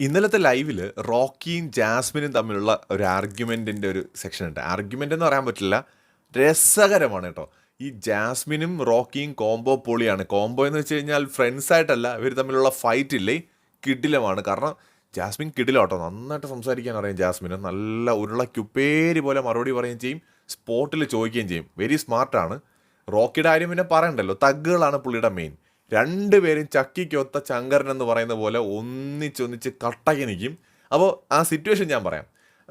ഇന്നലത്തെ ലൈവിൽ റോക്കിയും ജാസ്മിനും തമ്മിലുള്ള ഒരു ആർഗ്യുമെന്റിന്റെ ഒരു സെക്ഷൻ ഉണ്ട്. ആർഗ്യുമെന്റ് എന്ന് പറയാൻ പറ്റില്ല രസകരമാണ് കേട്ടോ. ഈ ജാസ്മിനും റോക്കിയും കോംബോ പൊളിയാണ്. കോംബോ എന്ന് വെച്ച് കഴിഞ്ഞാൽ ഫ്രണ്ട്സ് ആയിട്ടല്ല ഇവർ തമ്മിലുള്ള ഫൈറ്റ് ഇല്ലേ? കിടിലമാണ്. കാരണം ജാസ്മിൻ കിടിലോട്ടോ നന്നായിട്ട് സംസാരിക്കാൻ അറിയാം ജാസ്മിന്. നല്ല ഉരുളക്കുപ്പേരി പോലെ മറുപടി പറയുകയും ചെയ്യും. സ്പോട്ടിൽ ചോദിക്കുകയും ചെയ്യും. വെരി സ്മാർട്ടാണ് റോക്കിയുടെ കാര്യം പിന്നെ പറയണ്ടല്ലോ. തഗ്ഗുകളാണ് പുള്ളിയുടെ മെയിൻ രണ്ടുപേരും ചക്കിക്കൊത്ത ചങ്കരൻ എന്ന് പറയുന്ന പോലെ ഒന്നിച്ചൊന്നിച്ച് കട്ടകി നിൽക്കും അപ്പോൾ ആ സിറ്റുവേഷൻ ഞാൻ പറയാം.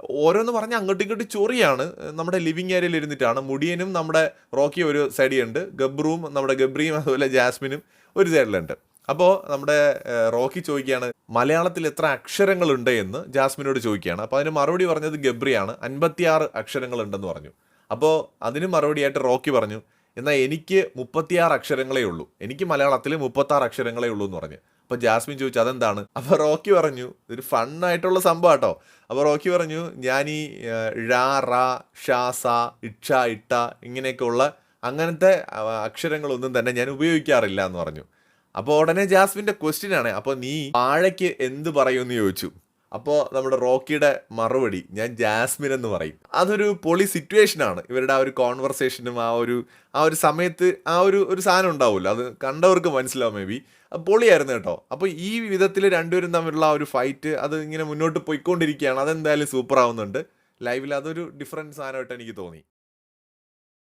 ഓരോന്ന് പറഞ്ഞ് അങ്ങോട്ടും ഇങ്ങോട്ടും ചൊറിയാണ്. നമ്മുടെ ലിവിങ് ഏരിയയിൽ ഇരുന്നിട്ടാണ്. മുടിയനും നമ്മുടെ റോക്കി ഒരു സൈഡിലുണ്ട് ഗബ്രുവും നമ്മുടെ ഗബ്രിയും അതുപോലെ ജാസ്മിനും ഒരു സൈഡിലുണ്ട് അപ്പോൾ നമ്മുടെ റോക്കി ചോദിക്കുകയാണ് മലയാളത്തിൽ എത്ര അക്ഷരങ്ങളുണ്ട് എന്ന്? ജാസ്മിനോട് ചോദിക്കുകയാണ്. അപ്പോൾ അതിന് മറുപടി പറഞ്ഞത് ഗബ്രിയാണ്. അൻപത്തിയാറ് അക്ഷരങ്ങളുണ്ടെന്ന് പറഞ്ഞു. അപ്പോൾ അതിന് മറുപടിയായിട്ട് റോക്കി പറഞ്ഞു എന്നാൽ എനിക്ക് മുപ്പത്തിയാറ് അക്ഷരങ്ങളേ ഉള്ളൂ. എനിക്ക് മലയാളത്തിൽ മുപ്പത്താറ് അക്ഷരങ്ങളേ ഉള്ളൂ എന്ന് പറഞ്ഞു. അപ്പോൾ ജാസ്മിൻ ചോദിച്ചു അതെന്താണ്? അപ്പോൾ റോക്കി പറഞ്ഞു ഇതൊരു ഫണ്ണായിട്ടുള്ള സംഭവം കേട്ടോ അപ്പോൾ റോക്കി പറഞ്ഞു ഞാൻ ഈ ഴാ റ ഷാ സ ഇക്ഷ ഇട്ട ഇങ്ങനെയൊക്കെ ഉള്ള അങ്ങനത്തെ അക്ഷരങ്ങളൊന്നും തന്നെ ഞാൻ ഉപയോഗിക്കാറില്ല എന്ന് പറഞ്ഞു. അപ്പോൾ ഉടനെ ജാസ്മിന്റെ ക്വസ്റ്റ്യൻ ആണ് അപ്പോൾ നീ വാഴയ്ക്ക് എന്ത് പറയുമെന്ന് ചോദിച്ചു? അപ്പോൾ നമ്മുടെ റോക്കിയുടെ മറുപടി ഞാൻ ജാസ്മിൻ എന്ന് പറയും. അതൊരു പൊളി സിറ്റുവേഷൻ ആണ്. ഇവരുടെ ആ ഒരു കോൺവെർസേഷനും ആ ഒരു ആ ഒരു സമയത്ത് ആ ഒരു ഒരു സാധനം ഉണ്ടാവില്ല അത് കണ്ടവർക്ക് മനസ്സിലാവും മേ ബി പൊളിയായിരുന്നു കേട്ടോ. അപ്പോൾ ഈ വിധത്തിൽ രണ്ടുപേരും തമ്മിലുള്ള ആ ഒരു ഫൈറ്റ് അത് ഇങ്ങനെ മുന്നോട്ട് പോയിക്കൊണ്ടിരിക്കുകയാണ്. അതെന്തായാലും സൂപ്പർ ആവുന്നുണ്ട്. ലൈവിൽ അതൊരു ഡിഫറന്റ് സാധനമായിട്ട് എനിക്ക് തോന്നി.